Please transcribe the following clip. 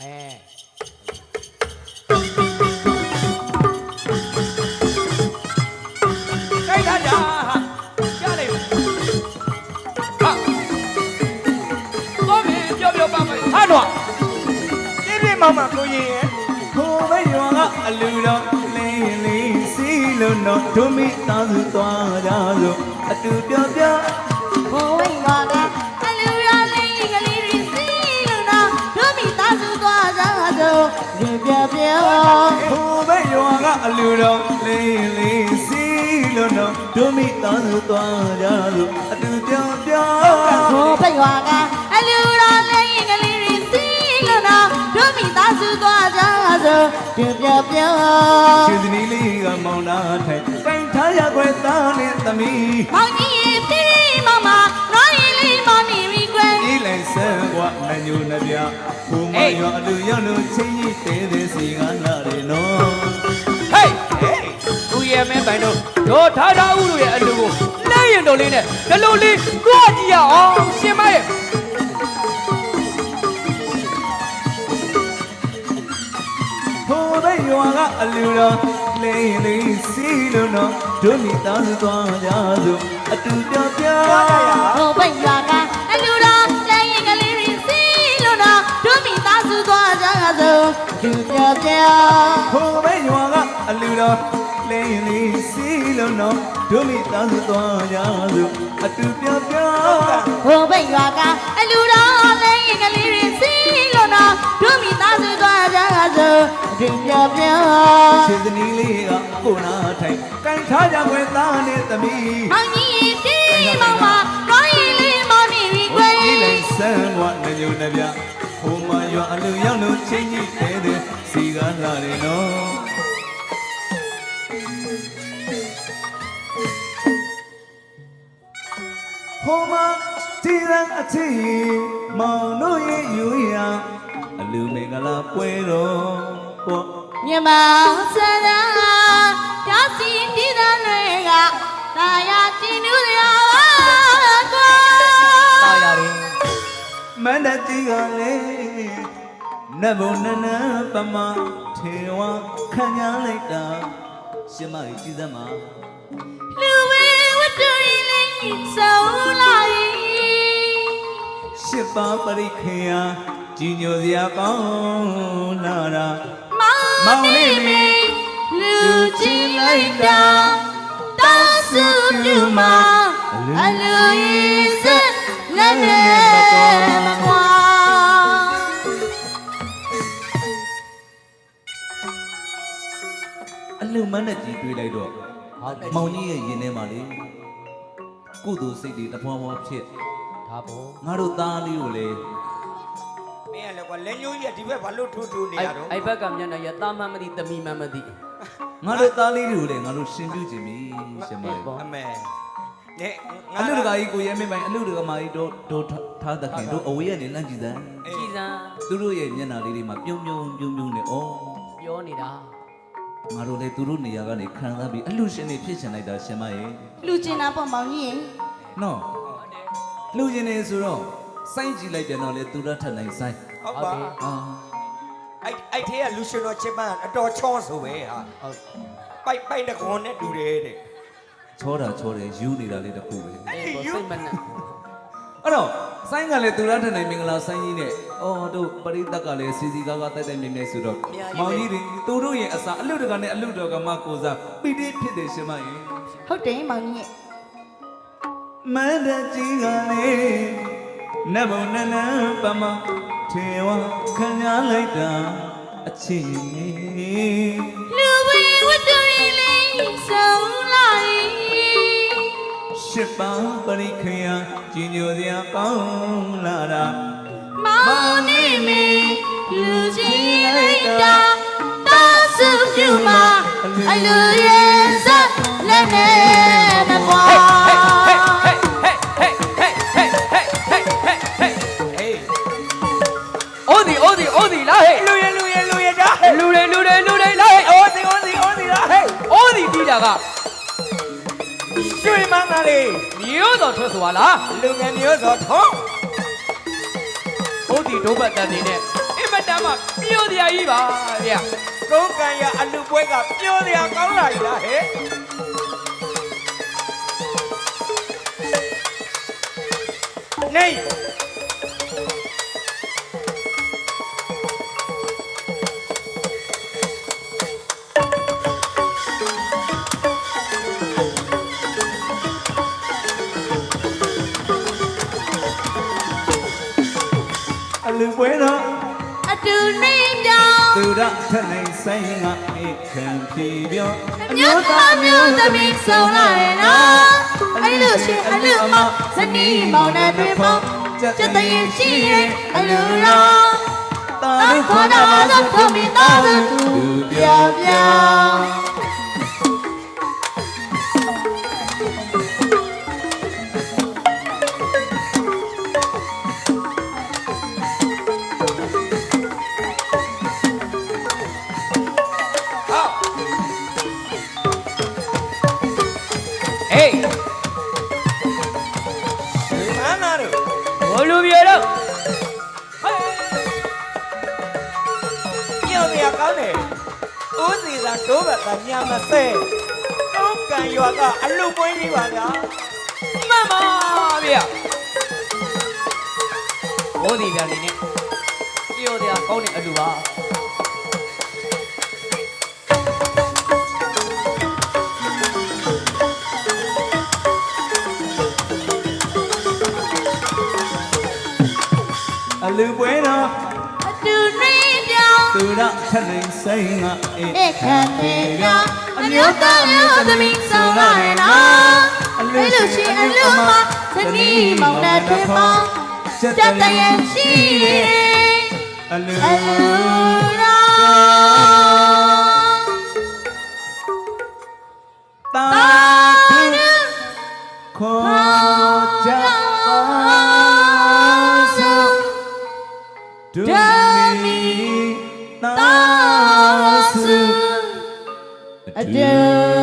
အဲကြိုက်တာကြာကြားလိုက်မယ်ဟာတော့ပြီပြောပြောပါမယ်ဟာတော့ပြည့်ပြည့်မောင်မကိုရင်ရဲ့ကိုပဲရွာကအလူတော်လေးလေးစီလုံးတော့ဒုမိသားစုသွားကြစို့အတူပြောပြော ကိုပဲရွာကအလူတော်လေးလေးစီလုံးတော့ဒုမိသားစုသွားကြစို့အတူပြောပြောဘဝိမာကအလူရလေးကလေးရစီလို့တော့ဒုမိသားစုသွားကြတော့ပြပြပြခြေစနီးလေးကမောင်နာထိုင်ကင်ထားရခွဲသားနဲ့သမီးမောင်ကြီးရဲ့ပြင်းမမနော်ရီလေးမောင်နေရီကွယ်ဒီလိုက်ဆ နှညိုနှပြဘုံမရောအလူရောက်လို့ချင်းကြီးတဲတဲ့စီကလာတယ်နော်ဟေးသူရဲ့မင်းပိုင်တို့တို့ထားထားဦးတို့ရဲ့အလူကိုလက်ရင်တော်လေးနဲ့ဒလူလေးကိုကြည့်ရအောင်ရှင်မရဲ့ဟိုဘက်ရွာကအလူတော်လဲရင်လေးစီလို့နော်တို့မိသားစုသွားကြစို့အတူပြောင်းပြောင်း လေးလေးစီလို့နော်ဒုမိသားစုသွားကြစို့အတူပြောပြောဘိုးဘိတ်ရွာကအလူတော်လေးရင်ကလေးတွေစီလို့တော့ဒုမိသားစုသွားကြစို့အရင်ပြပြခြေစနီးလေးကကိုနာထိုင်ကင်ထားကြခွဲသားနဲ့သမီးမောင်ကြီးတီးမောင်မတော့ရင်လေးမောင်နေပြီကွယ်ဒီလိုက်ဆန်းကနှညုံနှပြဟိုမရွာအလူရောက်လို့ချင်းကြီးတဲတဲ့စီကလာတယ်နော် ဟိုမှာဒီရန်အချီမောင်တို့ရဲ့ယူရအလူမင်္ဂလာပွဲတော်ပေါ့မြမဆန္ဒတာစီတီးတဲ့တွေကတာယာတင်နူးရပါကွာတာရတယ်မန္တတိကလည်းနတ်ဘုံနနပမထေဝခံရလိုက်တာရှင်မကြီးကြည်စမ်းမှာလူဝေဝတ္တ ရီလေးဆုံးလာရှစ်ပါးပရိခေယကြီးညိုစရာကောင်းလာတာမောင်လေးမေလူချင်းလိုက်တာတောင်းစုပြမအလူရေးစက်လက်နဲ့မကွာအလူမနဲ့ကြီးတွေးလိုက်တော့ဟုတ်တယ်မောင်ကြီးရဲ့ရင်ထဲမှာလေ ကုသိုလ်စိတ်တွေတဖွာဖွာဖြစ်ဒါပေါ့ငါတို့သားလေးကိုလေမင်းကလည်းကွာလက်ညှိုးကြီးကဒီဘက်ဘာလို့ထိုးထိုးနေအဲ့ရတော့အဲ့ဘက်ကမျက်နှာရတာမန်မသိတမီမန်မသိငါတို့သားလေးတွေကိုလေငါတို့ရှင်ပြုခြင်းပြီရှင်မလေးပေါ့အမေနဲ့အလူတကာကြီးကိုရဲမင်းပိုင်အလူတကာမကြီးတို့တို့ထားသခင်တို့အဝေးကနေလန့်ကြည့်စမ်းကြည်စံသူတို့ရဲ့မျက်နှာလေးတွေမှာပြုံးပြုံးပြုံးပြုံးနေဩပြောနေတာ ငါတို့လေသူတို့နေရာကနေခံစားပြီးအလူရှင်တွေဖြစ်ချင်လိုက်တာရှင်မရဲ့လူကျင်တာပေါ့မောင်ကြီးနော်လူရှင်နေဆိုတော့စိုင်းကြည့်လိုက်ပြန်တော့လေသူတို့ထက်နိုင်စိုင်းဟုတ်ပါအာအဲ့အဲ့ထဲကလူရှင်တော်ချစ်ပန်းအတော်ချောဆိုပဲဟာဟုတ်ပိုက်ပိုက်တခွန်နဲ့တူတယ်တဲ့ချောတာချောတယ်ယူနေတာလေးတစ်ခုပဲ အဲ့ပေါ်စိတ်မနဲ့ အဲ့တော့ဆိုင်းကလည်းသူရထက်နိုင်မင်္ဂလာဆိုင်းကြီးနဲ့အော်တို့ပရိသတ်ကလည်းစီစီကားကားတိုက်တိုက်မြဲမြဲဆိုတော့မောင်ကြီးတွေသူတို့ရဲ့အစာအလူတကနဲ့အလူတော်ကမှကိုစားပီတိဖြစ်တယ်ရှင်မရဲ့ဟုတ်တယ်မောင်ကြီးမန္တကြီးကလည်းနတ်ဘုံနနပမထေဝခံရလိုက်တာအချင်းလူဝေဝတ္တရီလေးဆုံးလာ ရှစ်ပါးပရိခယကြည်ညိုစရာကောင်းလာတာမောင်နေမေလူကြီးလိုက်တာတာစုပြူမှာအလူရဲ့စလက်နဲ့မပွား Odi, odi, odi, la hey. လူရလူရလူရတာ လူတွေလူတွေလူတွေလာဟဲ့ Odi, Odi, Odi, la hey. ။အော်ဒီပြီးတာက ရွှေမန်းသားလေးမျိုးတော်ထွက်သွားလားလူငယ်မျိုးစောထုံးအိုးဒီဒုဘတ်တန်နေနဲ့အင်မတတမ်းမှမြို့တရားကြီးပါဗျာကုန်းကန်ရအလူပွဲကပြောစရာကောင်းလာပြီလားဟဲ့နေ လူပွဲတော့အတူနေကြောင်သူရထနေဆိုင်ငါအိခံပြီပြောအမျိုးသားမျိုးသမီးဆုံးလာရဲ့နော်အဲ့လိုရှင်အလူမောင်ဇနီးမောင်နဲ့တွေ့မောင်ကျက်တရင်ရှိရဲ့အလူရောတာတောင်းခေါ်တာတော့ထုံးမိသားစုပြပြ ဟေးမန်းနာတို့ဘိုလ်လူပြေတော့ဟေးပြောစရာကောင်းတယ်ဦးစီသာတိုးဘက်ကညာမဆဲကုန်းကန်ရွာကအလူပွဲကြီးပါဗျာမှန်ပါဗျာဘိုးဒီပြန်နေနဲ့ပြောတရားကောင်းတဲ့အလူပါ လူပွဲတော့အတူနေကြောင်သူရထနေဆိုင်ငါအိဧကံနေကြောင်အမျိုးသားမျိုးသမီးဆုံးလာရဲ့နော်အဲ့လိုရှင်အလူမောင်ဇနီးမောင်နဲ့တွေ့မောင်ကျက်တရင်ရှိရဲ့အလူအလူ Adieu.